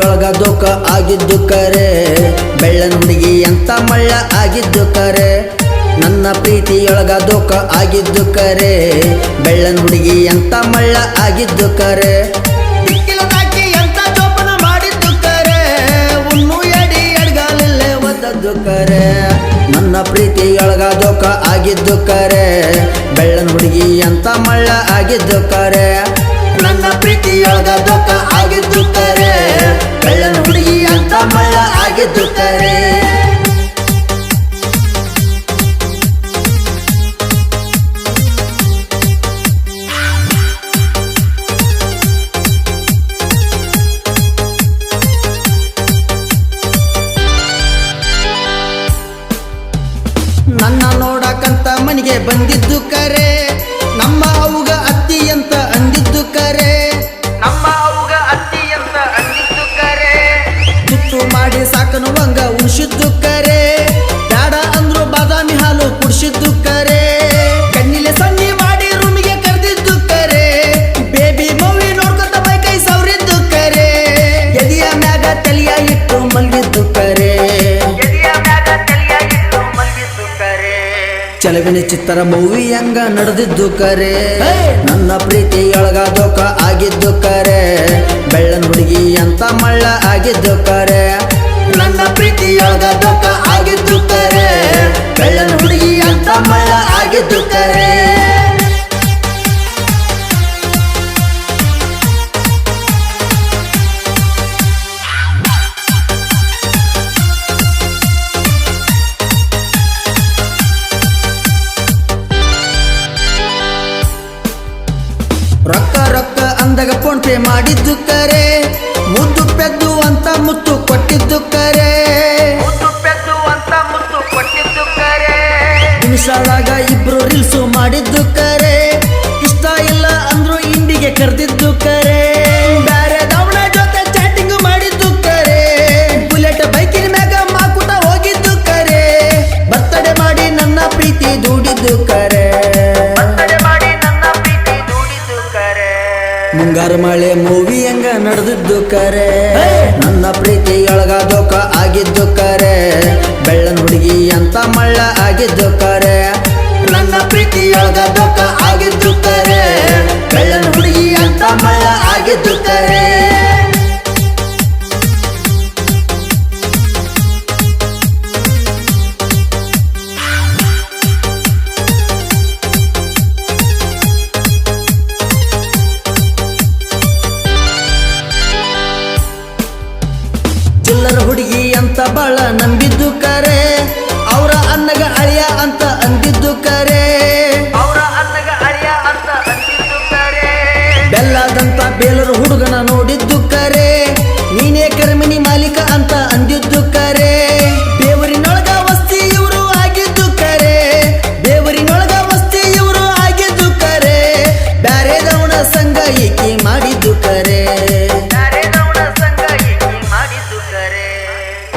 ದೋಕ ಆಗಿದ್ದು ಕರೆ. ಬೆಳ್ಳನ ಎಂತ ಅಂತ ಮಳ್ಳ ಆಗಿದ್ದು ಕರೆ. ನನ್ನ ಪ್ರೀತಿಯೊಳಗ ದೋಕ ಆಗಿದ್ದು ಕರೆ. ಬೆಳ್ಳನ ಹುಡುಗಿ ಅಂತ ಮಳ್ಳ ಆಗಿದ್ದು ಕರೆ. ನನ್ನ ಪ್ರೀತಿಯೊಳಗ ದೋಕ ಆಗಿದ್ದು ಕರೆ. ಬೆಳ್ಳನ ಹುಡುಗಿ ಅಂತ ಮಳ್ಳ ಆಗಿದ್ದು ಕರೆ. ನನ್ನ ಪ್ರೀತಿಯೊಳಗ ದೋಕ करे ಚಲವಿನ ಚಿತ್ತರ ಮೂವಿ ಹಂಗ ನಡೆದಿದ್ದು ಕರೆ. ನನ್ನ ಪ್ರೀತಿಯೊಳಗ ದೋಕ ಆಗಿದ್ದು ಕರೆ. ಬೆಳ್ಳನ್ ಹುಡುಗಿ ಅಂತ ಮಳ್ಳ ಆಗಿದ್ದು ಕರೆ. ನನ್ನ ಪ್ರೀತಿಯೊಳಗ ದೋಕ ಮುಂಗಾರು ಮಳೆ ಮೂವಿ ಹೆಂಗ ನಡೆದಿದ್ದು ಕರೆ? ನನ್ನ ಪ್ರೀತಿಯೊಳಗ ದುಃಖ ಆಗಿದ್ದು ಕರೆ. ಬೆಳ್ಳನ ಹುಡುಗಿ ಅಂತ ಮಳ್ಳ ಆಗಿದ್ದು ಕರೆ. ನನ್ನ ಪ್ರೀತಿಯೊಳಗ ದುಃಖ ಆಗಿದ್ದು ಬಾಳ ನಂಬಿದ್ದು ಕರೆ. ಅವರ ಅನ್ನಗ ಅಳಿಯ ಅಂತ ಅಂದಿದ್ದು ಕರೆ. ಅವರ ಅನ್ನಗ ಅಳಿಯ ಅಂತ ಅಂದಿದ್ದು ಕರೆ. ಬೆಲ್ಲದಂತ ಬೇಲರು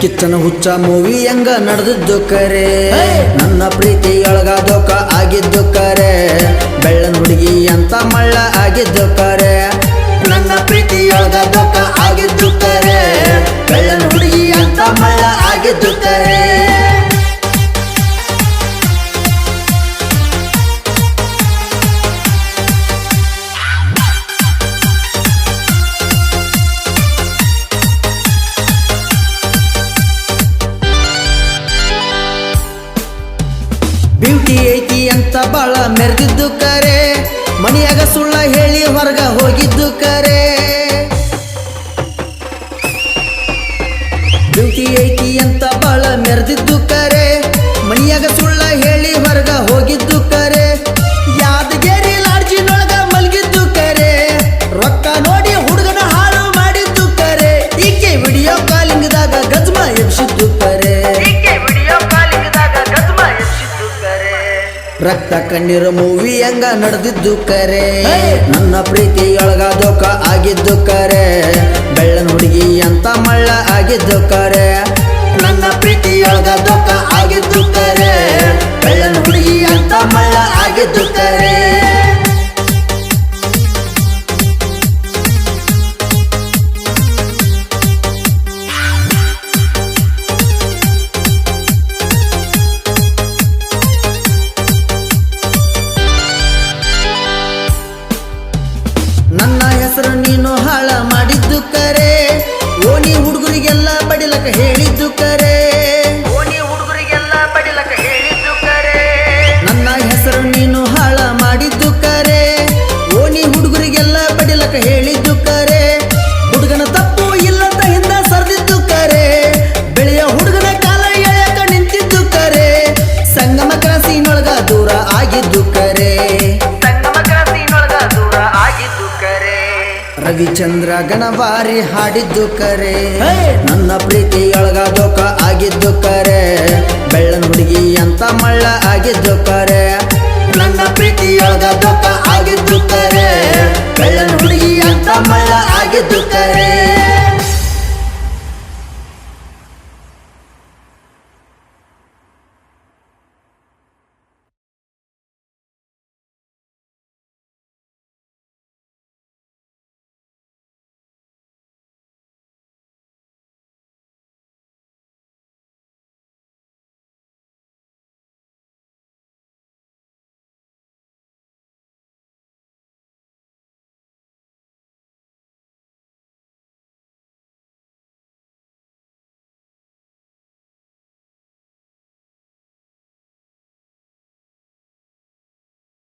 ಕಿಚ್ಚನ ಹುಚ್ಚ ಮೂವಿ ಹೆಂಗ ನಡೆದಿದ್ದು ಕರೆ? ನನ್ನ ಪ್ರೀತಿಯೊಳಗ ದೋಕ ಆಗಿದ್ದು ಕರೆ? ಬೆಳ್ಳನ್ ಹುಡುಗಿ ಅಂತ ಮಳ್ಳ ಆಗಿದ್ದು ಕರೆ? ನನ್ನ ಪ್ರೀತಿಯೊಳಗ ದೋಕ ಆಗಿದ್ದು ಕರೆ? ರಕ್ತ ಕಣ್ಣೀರ ಮೂವಿ ಹಂಗ ನಡೆದಿದ್ದು ಕರೆ. ನನ್ನ ಪ್ರೀತಿಯೊಳಗ ದೋಕ ಆಗಿದ್ದು ಕರೆ. ಬೆಳ್ಳನ ಹುಡುಗಿ ಅಂತ ಮಳ್ಳ ಆಗಿದ್ದು ಕರೆ. ನನ್ನ ಪ್ರೀತಿಯೊಳಗ ದೋಕ ಆಗಿದ್ದು ಕರೆ. ಬೆಳ್ಳನ ಹುಡುಗಿ ಅಂತ ಮಳ್ಳ ಆಗಿದ್ದು ಕರೆ. करे ರವಿಚಂದ್ರ ಗಣವಾರಿ ಹಾಡಿದ್ದು ಕರೆ. ನನ್ನ ಪ್ರೀತಿಯೊಳಗಾದೋಕ ಆಗಿದ್ದು ಕರೆ. ಬೆಳ್ಳನ ಹುಡುಗಿ ಅಂತ ಮಳ್ಳ ಆಗಿದ್ದು ಕರೆ. ನನ್ನ ಪ್ರೀತಿಯೊಳಗಾದೋಕ ಆಗಿದ್ದು ಕರೆ. ಬೆಳ್ಳನ ಹುಡುಗಿ ಅಂತ ಮಳ್ಳ ಆಗಿದ್ದು ಕರೆ.